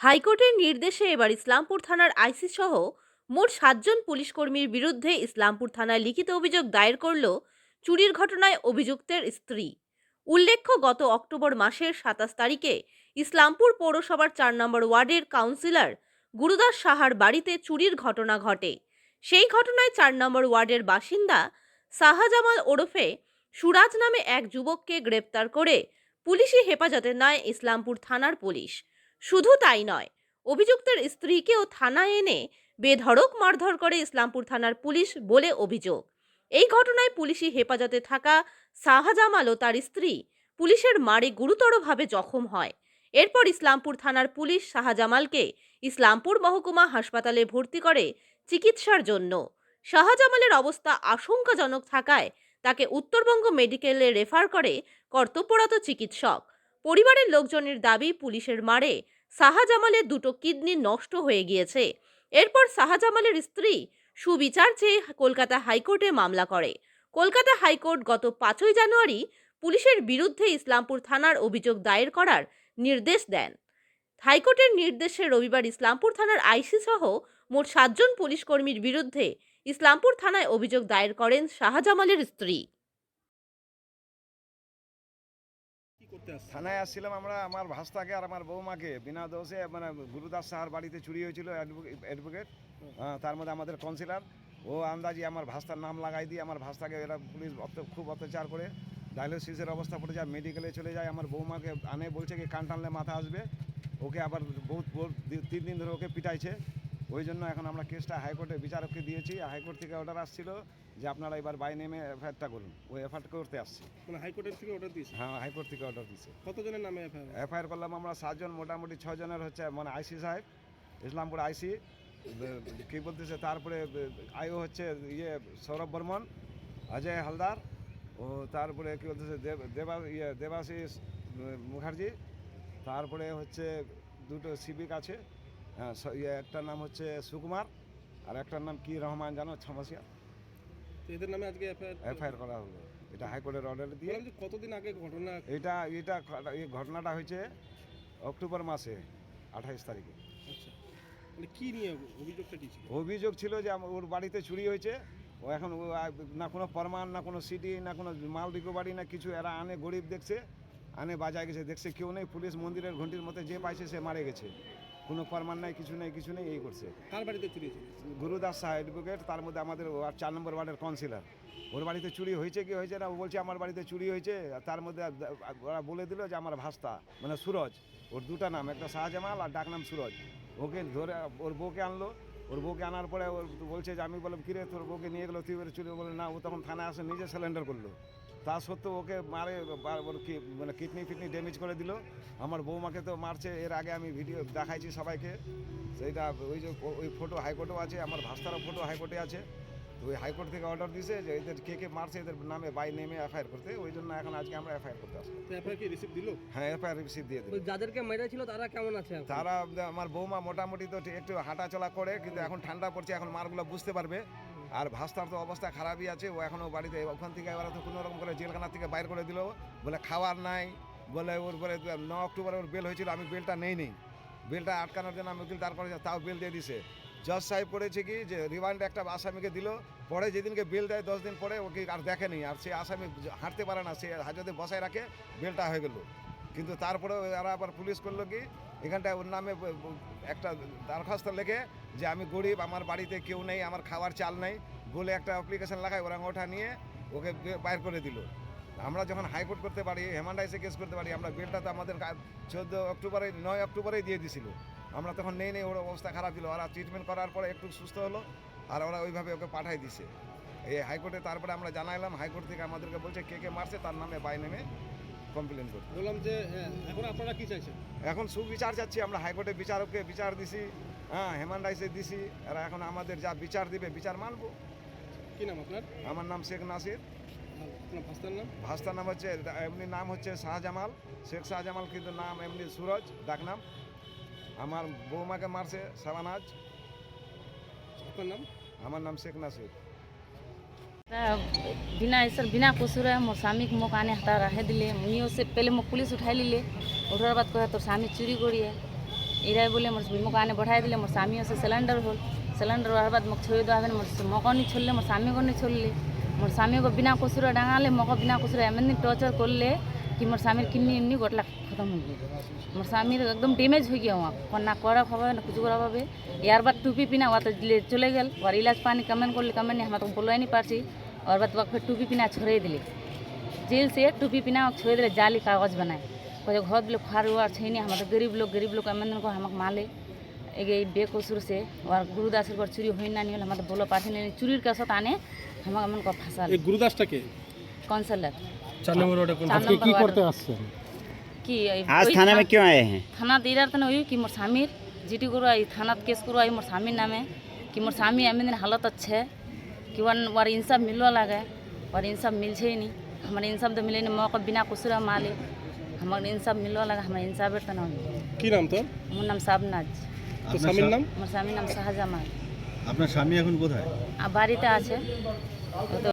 হাইকোর্টের নির্দেশে এবার ইসলামপুর থানার আইসি সহ মোট সাতজন পুলিশ কর্মীর বিরুদ্ধে ইসলামপুর থানায় লিখিত অভিযোগ দায়ের করল চুরির ঘটনায় অভিযুক্তের স্ত্রী। উল্লেখ্য, গত অক্টোবর মাসের সাতাশ তারিখে ইসলামপুর পৌরসভার চার নম্বর ওয়ার্ডের কাউন্সিলর গুরুদাস সাহার বাড়িতে চুরির ঘটনা ঘটে। সেই ঘটনায় চার নম্বর ওয়ার্ডের বাসিন্দা শাহজামাল ওরফে সুরাজ নামে এক যুবককে গ্রেপ্তার করে পুলিশি হেফাজতে নেয় ইসলামপুর থানার পুলিশ। শুধু তাই নয়, অভিযুক্তের স্ত্রীকেও থানায় এনে বেধড়ক মারধর করে ইসলামপুর থানার পুলিশ বলে অভিযোগ। এই ঘটনায় পুলিশি হেফাজতে থাকা শাহজামাল ও তার স্ত্রী পুলিশের মারে গুরুতরভাবে জখম হয়। এরপর ইসলামপুর থানার পুলিশ শাহজামালকে ইসলামপুর মহকুমা হাসপাতালে ভর্তি করে চিকিৎসার জন্য। শাহজামালের অবস্থা আশঙ্কাজনক থাকায় তাকে উত্তরবঙ্গ মেডিকেলে রেফার করে কর্তব্যরত চিকিৎসক পরিবারের লোকজনের দাবি, পুলিশের মারে শাহজামালের দুটো কিডনি নষ্ট হয়ে গিয়েছে। এরপর শাহজামালের স্ত্রী সুবিচার চেয়ে কলকাতা হাইকোর্টে মামলা করে। কলকাতা হাইকোর্ট গত পাঁচই জানুয়ারি পুলিশের বিরুদ্ধে ইসলামপুর থানার অভিযোগ দায়ের করার নির্দেশ দেন। হাইকোর্টের নির্দেশে রবিবার ইসলামপুর থানার আইসি সহ মোট সাতজন পুলিশ কর্মীর বিরুদ্ধে ইসলামপুর থানায় অভিযোগ দায়ের করেন শাহজামালের স্ত্রী। করতে থানায় আসছিলাম আমরা আমার ভাস্তাকে আর আমার বৌমাকে। বিনা দোষে মানে গুরুদাস সাহার বাড়িতে চুরি হয়েছিল অ্যাডভোকেট তার মধ্যে আমাদের কাউন্সিলর ও আন্দাজি আমার ভাস্তার নাম লাগাই দিয়ে আমার ভাস্তাকে এরা পুলিশ খুব অত্যাচার করে। ডায়ালিসিসের অবস্থা পড়ে যায় মেডিকেলে চলে যায়। আমার বৌমাকে আনে বলছে কি কান টানলে মাথা আসবে। ওকে আবার বহুত তিন দিন ধরে ওকে পিটাইছে। ওই জন্য এখন আমরা কেসটা হাইকোর্টে বিচারককে দিয়েছি। হাইকোর্ট থেকে অর্ডার আসছিল যে আপনারা এবার বাই নেমে এফআইআরটা করুন। ওই এফআইআর করতে আসছি। মানে হাইকোর্টের থেকে অর্ডার দিয়েছে? হ্যাঁ হাইকোর্ট থেকে অর্ডার দিচ্ছে কতজনের নামে এফআইআর এফআইআর করলাম আমরা সাতজন মোটামুটি ছজনের হচ্ছে মানে আইসি সাহেব ইসলামপুর আইসি কী বলতেছে তারপরে আইও হচ্ছে ইয়ে সৌরভ বর্মন অজয় হালদার ও তারপরে কী বলতেছে দেব দেবা ইয়ে দেবাশিস মুখার্জি তারপরে হচ্ছে দুটো সিভিক আছে। হ্যাঁ ইয়ে একটার নাম হচ্ছে সুকুমার আর একটার নাম কি রহমান জানো? ছমাসিয়া। তো এদের নামে আজকে এফআইআর করা হলো? এটা হাইকোর্টের অর্ডার দিয়ে। কতদিন আগে ঘটনা? এটা এটা এই ঘটনাটা হয়েছে অক্টোবর মাসে আঠাইশ তারিখে। আচ্ছা। মানে কি নিয়ে অভিযোগটা কি ছিল? অভিযোগ ছিল যে ওর বাড়িতে চুরি হয়েছে। ও এখন না কোনো প্রমাণ না কোনো সিটি না কোনো মাল রিকভারি না কিছু। এরা আনে গরিব দেখছে আনে বাজায় গেছে। দেখছে কেউ নেই পুলিশ মন্দিরের ঘন্টির মধ্যে যে পাইছে সে মারে গেছে। কোনো প্রমাণ নাই কিছু নেই কিছু নেই এই করছে। কার বাড়িতে চুরি গুরুদাস শাহ অ্যাডভোকেট তার মধ্যে আমাদের ওয়ার্ড চার নম্বর ওয়ার্ডের কাউন্সিলর ওর বাড়িতে চুরি হয়েছে কি হয়েছে না? ও বলছে আমার বাড়িতে চুরি হয়েছে। আর তার মধ্যে ওরা বলে দিল যে আমার ভাস্তা মানে সুরজ। ওর দুটা নাম একটা শাহজামাল আর ডাক নাম সুরজ। ওকে ধরে ওর বউকে আনলো। ওর বউকে আনার পরে ওর বলছে যে আমি বললাম কিরে তোর বউকে নিয়ে গেলো তুই চুরি? বলে না ও তখন থানায় আসে নিজে সিলিন্ডার করল। তা সত্ত্বেও ওকে মারে ওর কি মানে কিডনি ফিডনি ড্যামেজ করে দিল। আমার বৌমাকে তো মারছে এর আগে আমি ভিডিও দেখাইছি সবাইকে। সেইটা ওই যে ওই ফটো হাইকোর্টেও আছে আমার ভাস্তারও ফটো হাইকোর্টে আছে। তো ওই হাইকোর্ট থেকে অর্ডার দিছে যে এদের কে কে মারছে এদের নামে বাই নেমে এফআইআর করতে। ওই জন্য এখন আজকে আমরা এফআইআর করতে আসলাম। এফআইআর কি রিসিভ দিল? হ্যাঁ এফআইআর রিসিভ দিয়ে ওই যাদেরকে মেরেছিল তারা কেমন আছে তারা আমার বৌমা মোটামুটি তো একটু হাঁটাচলা করে কিন্তু এখন ঠান্ডা পড়ছে এখন মারগুলো বুঝতে পারবে। আর ভাস্তার তো অবস্থা খারাপই আছে, ও এখনও বাড়িতে, ওখান থেকে ওরা তো কোনো রকম করে জেলখানা থেকে বাইর করে দিল। বলে খাওয়ার নাই, বলে ওর পরে ন অক্টোবরে ওর বেল হয়েছিল, আমি বেলটা নেই নেই বেলটা আটকানোর জন্য আমি উকিল করে তাও বেল দিয়ে দিছে। জজ সাহেব করেছে কি যে, রিমান্ড একটা আসামিকে দিল, পরে যেদিনকে বেল দেয় দশ দিন পরে ওকে আর দেখেনি, আর সে আসামি হাঁটতে পারে না, সে হাজতে বসায় রাখে, বেলটা হয়ে গেল। কিন্তু তারপরে ওরা আবার পুলিশ করল কি এখানটায় ওর নামে একটা দরখাস্ত লেখে যে আমি গরিব, আমার বাড়িতে কেউ নেই, আমার খাবার চাল নেই। বলে একটা অ্যাপ্লিকেশন লাগায়, ওরা ওঠা নিয়ে ওকে বাইর করে দিল। আমরা যখন হাইকোর্ট করতে পারি হেমান্ডাইসে কেস করতে পারি, আমরা বিলটা তো আমাদের চোদ্দ অক্টোবরে, নয় অক্টোবরেই দিয়ে দিছিল। আমরা তখন নেই নেই, ওর অবস্থা খারাপ ছিল। ওরা ট্রিটমেন্ট করার পরে একটু সুস্থ হলো, আর ওরা ওইভাবে ওকে পাঠাই দিছে। এই হাইকোর্টে তারপরে আমরা জানাইলাম, হাইকোর্ট থেকে আমাদেরকে বলছে, কে কে মারছে, তার নামে বাই নেমে কমপ্লেন করতে। বললাম যে হ্যাঁ, এখন আপনারা কি চাইছেন? এখন সুবিচার চাচ্ছি আমরা হাইকোর্টে বিচারককে বিচার দিছি হ্যাঁ হেমান্ডাইসে দিছি এরা এখন আমাদের যা বিচার দিবে বিচার মানবো। কি নাম আপনার? আমার নাম শেখ নাসির। ভাস্তার নাম? ভাস্তার নাম হচ্ছে এমনি নাম হচ্ছে শাহজামাল। শেখ শাহজামাল কিন্তু নাম এমনি সুরজ ডাক নাম। আমার বৌমাকে মারছে সাবানাজ আপনার নাম? আমার নাম শেখ নাসির। বিনা ঈশ্বর বিনা কসুরে মোর স্বামীকে মোক আনে হাতা রাখে দিলে। মুনিও সে, পেলে মোক পুলিশ উঠাই লিলে উঠার বাদ কয়ে তোর স্বামী চুরি করিয়ে এরাই বলে মোর মোক আনে, বঢ়াই দিলে। মোর স্বামীও সে সিলিন্ডার হল। সিলিন্ডার হওয়ার বাদ মোক ছড়িয়ে দেওয়া মোর মকও নি ছড়লে মোর স্বামীকে নি ছড়লে মোর স্বামীকে বিনা কসুরে ডাঙালে মক বিনা কসুরে এমনি টর্চার করলে কি মোর স্বামীর কিডনি এমনি গোটলা একদম আমার স্বামীর একদম ড্যামেজ হয়ে গিয়ে আমার। কন্যা করা হবে না কিছু করা হবে। এয়ারবার টুপি পিনা ওতে চলে গেল। ওর ইলাজ পানি কেমন করলে কেমন আমরা তো বলাই নি পারছি। ওর বাদ ফের টুপি পিনা ছড়িয়ে দিলে। জেল সে টুপি পিনা ছড়িয়ে দিলে জালি কাগজ বানায়। কয়ে ঘর দিলে খারু আর ছেনি আমাদের গরিব লোক গরিব লোক এমন করে আমাকে মালে এগে বেকসুর সে আর গুরুদাসের ঘর চুরি হয়ে না নিয়ে আমাদের বলো পাঠিয়ে নিয়ে চুরির কাছত আনে আমাকে এমন কথা ফাঁসাল। গুরুদাসটাকে কনসালার চার নম্বর ওটা কি করতে আসছে কি আজ থানা মে কেউ আয়ে হ্যাঁ থানা দিরার থানা ওই কি মোর স্বামীর জিটি করো এই থানাত কেস করো এই মোর স্বামীর নামে কি মোর স্বামী এমন দিন হালত আছে কি ওয়ান ওর ইনসাফ মিলও লাগে ওর ইনসাফ মিলছেই নি আমার ইনসাফ তো মিলে নি মকে বিনা কুসুরা মালে আমার ইনসাফ মিলও লাগে আমার ইনসাফের তো নাম কি নাম তো মোর নাম সাবনাজ তো স্বামীর নাম মোর স্বামীর নাম শাহজামান আপনার স্বামী এখন কোথায়? বাড়িতে আছে